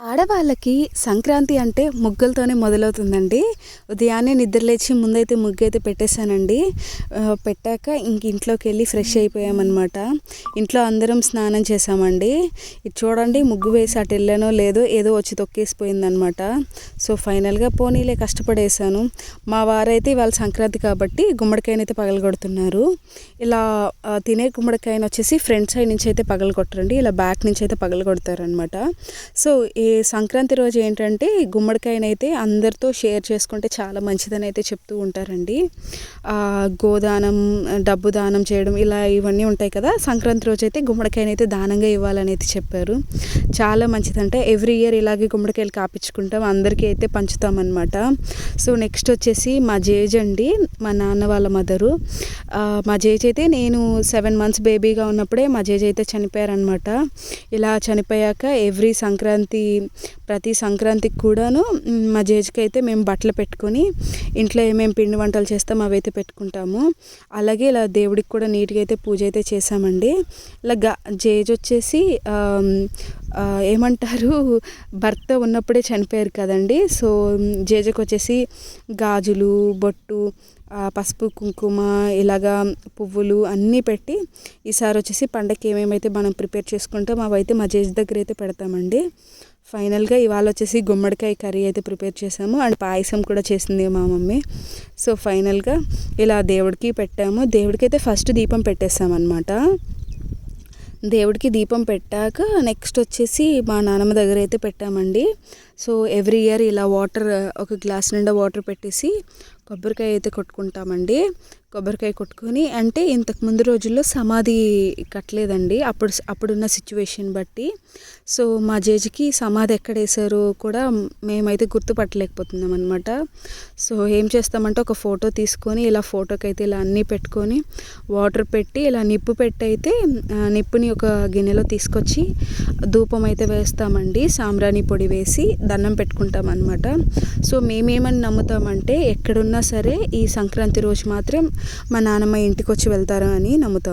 ఆడవాళ్ళకి సంక్రాంతి అంటే ముగ్గులతోనే మొదలవుతుందండి. ఉదయాన్నే నిద్రలేచి ముందైతే ముగ్గు అయితే పెట్టేశానండి పెట్టాక ఇంక ఇంట్లోకి వెళ్ళి ఫ్రెష్ అయిపోయామన్నమాట. ఇంట్లో అందరం స్నానం చేసామండి ఇది చూడండి ముగ్గు వేసి అటు వెళ్ళానో లేదో ఏదో వచ్చి తొక్కేసిపోయిందనమాట సో ఫైనల్గా పోనీలే కష్టపడేసాను మా వారైతే ఇవాళ సంక్రాంతి కాబట్టి గుమ్మడికాయనైతే పగలగొడుతున్నారు. ఇలా తినే గుమ్మడికాయను వచ్చేసి ఫ్రంట్ సైడ్ నుంచి అయితే పగలగొట్టరండి. ఇలా బ్యాక్ నుంచి అయితే పగలగొడతారనమాట సో ఈ సంక్రాంతి రోజు ఏంటంటే గుమ్మడికాయనైతే అందరితో షేర్ చేసుకుంటే చాలా మంచిదని అయితే చెప్తూ ఉంటారండి. గోదానం డబ్బు దానం చేయడం ఇలా ఇవన్నీ ఉంటాయి కదా. సంక్రాంతి రోజు అయితే గుమ్మడికాయనైతే దానంగా ఇవ్వాలని అయితే చెప్పారు. చాలా మంచిదంటే ఎవ్రీ ఇయర్ ఇలాగే గుమ్మడికాయలు కాపించుకుంటాం అందరికీ అయితే పంచుతామన్నమాట. సో నెక్స్ట్ వచ్చేసి మా జేజ్ అండి మా నాన్న వాళ్ళ మదరు. మా జేజ్ అయితే నేను సెవెన్ మంత్స్ బేబీగా ఉన్నప్పుడే మా జేజ్ అయితే చనిపోయారనమాట ఇలా చనిపోయాక ఎవ్రీ సంక్రాంతి ప్రతి సంక్రాంతికి కూడాను మా జేజ్కి అయితే మేము బట్టలు పెట్టుకొని ఇంట్లో ఏమేమి పిండి వంటలు చేస్తాం అవి అయితే పెట్టుకుంటాము. అలాగే ఇలా దేవుడికి కూడా నీట్గా అయితే పూజ అయితే చేసామండి ఇలా గా జేజ్ వచ్చేసి ఏమంటారు భర్త ఉన్నప్పుడే చనిపోయారు కదండి. సో జేజకు వచ్చేసి గాజులు బొట్టు పసుపు కుంకుమ ఇలాగా పువ్వులు అన్నీ పెట్టి ఈసారి వచ్చేసి పండగకి ఏమేమైతే మనం ప్రిపేర్ చేసుకుంటాం అవైతే మా జేజ్ దగ్గర అయితే పెడతామండి. ఫైనల్గా ఇవాళ వచ్చేసి గుమ్మడికాయ కర్రీ అయితే ప్రిపేర్ చేసాము అండ్ పాయసం కూడా చేసింది మా మమ్మీ. సో ఫైనల్గా ఇలా దేవుడికి పెట్టాము. దేవుడికి అయితే ఫస్ట్ దీపం పెట్టేసామన్నమాట దేవుడికి దీపం పెట్టాక నెక్స్ట్ వచ్చేసి మా నాన్నమ్మ దగ్గర అయితే పెట్టామండి. సో ఎవ్రీ ఇయర్ ఇలా వాటర్ ఒక గ్లాస్ నిండా వాటర్ పెట్టేసి కొబ్బరికాయ అయితే కొట్టుకుంటామండి. కొబ్బరికాయ కొట్టుకొని అంటే ఇంతకు ముందు రోజుల్లో సమాధి కట్టలేదండి. అప్పుడు అప్పుడున్న సిచ్యువేషన్ బట్టి. సో మా జేజికి సమాధి ఎక్కడ వేసారో కూడా మేమైతే గుర్తుపట్టలేకపోతున్నాం అనమాట సో ఏం చేస్తామంటే ఒక ఫోటో తీసుకొని ఇలా ఫోటోకి అయితే ఇలా అన్నీ పెట్టుకొని వాటర్ పెట్టి ఇలా నిప్పు పెట్టి అయితే నిప్పుని ఒక గిన్నెలో తీసుకొచ్చి ధూపం అయితే వేస్తామండి. సాంబ్రాణి పొడి వేసి దండం పెట్టుకుంటాం అనమాట సో మేమేమని నమ్ముతామంటే ఎక్కడున్నా సరే ఈ సంక్రాంతి రోజు మాత్రం మా నాన్నమ్మ ఇంటికి వచ్చి వెళ్తారు అని నమ్ముతాం.